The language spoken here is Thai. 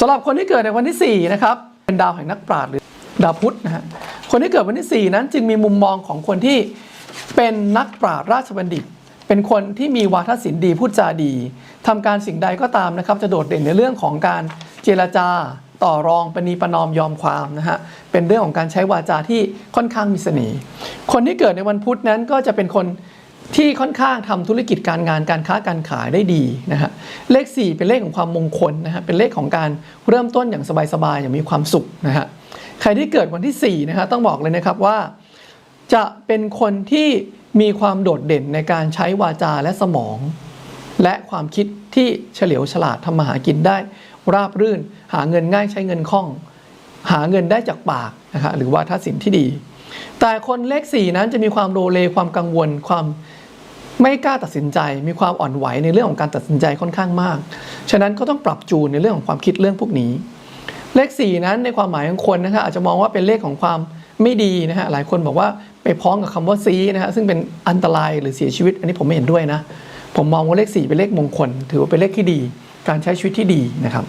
สำหรับคนที่เกิดในวันที่4นะครับเป็นดาวแห่งนักปราชญ์หรือดาวพุธนะฮะคนที่เกิดวันที่ 4 นั้นจึงมีมุมมองของคนที่เป็นนักปราชญ์ราชบัณฑิต เป็นคนที่มีวาทศิลป์ดีพูดจาดีทำการสิ่งใดก็ตามนะครับ จะโดดเด่นในเรื่องของการเจรจาต่อรองปณีประนอมยอมความนะฮะเป็นเรื่องของการใช้วาจาที่ค่อนข้างมีเสน่ห์คนที่เกิดในวันพุธนั้นก็จะเป็นคน ที่ค่อนข้างทำธุรกิจการงานการค้าการขายได้ดีนะฮะเลข 4 เป็นเลขของความมงคลนะฮะเป็นเลขของการเริ่มต้นอย่างสบายๆอย่างมีความสุขนะฮะใครที่เกิดวันที่4นะฮะต้องบอกเลยนะครับว่า จะเป็นคนที่มีความโดดเด่นในการใช้วาจาและสมอง และความคิดที่เฉลียวฉลาดทำมาหากินได้ ราบรื่น หาเงินง่ายใช้เงินคล่อง หาเงินได้จากปากนะคะหรือว่าทัศินที่ดี แต่คนเลขสี่นั้นจะมีความโลเลความกังวลความไม่กล้าตัดสินใจ มีความอ่อนไหวในเรื่องของการตัดสินใจค่อนข้างมาก ฉะนั้นก็ต้องปรับจูนในเรื่องของความคิดเรื่องพวกนี้ เลข 4 นั้นในความหมายของคนนะคะอาจจะมองว่าเป็นเลขของความไม่ดีนะฮะหลายคนบอกว่าไปพ้องกับคำว่าซีนะฮะซึ่งเป็นอันตรายหรือเสียชีวิต อันนี้ผมไม่เห็นด้วยนะ ผมมองว่าเลข 4 เป็นเลขมงคล ถือว่าเป็นเลขที่ดี การใช้ชีวิตที่ดีนะครับ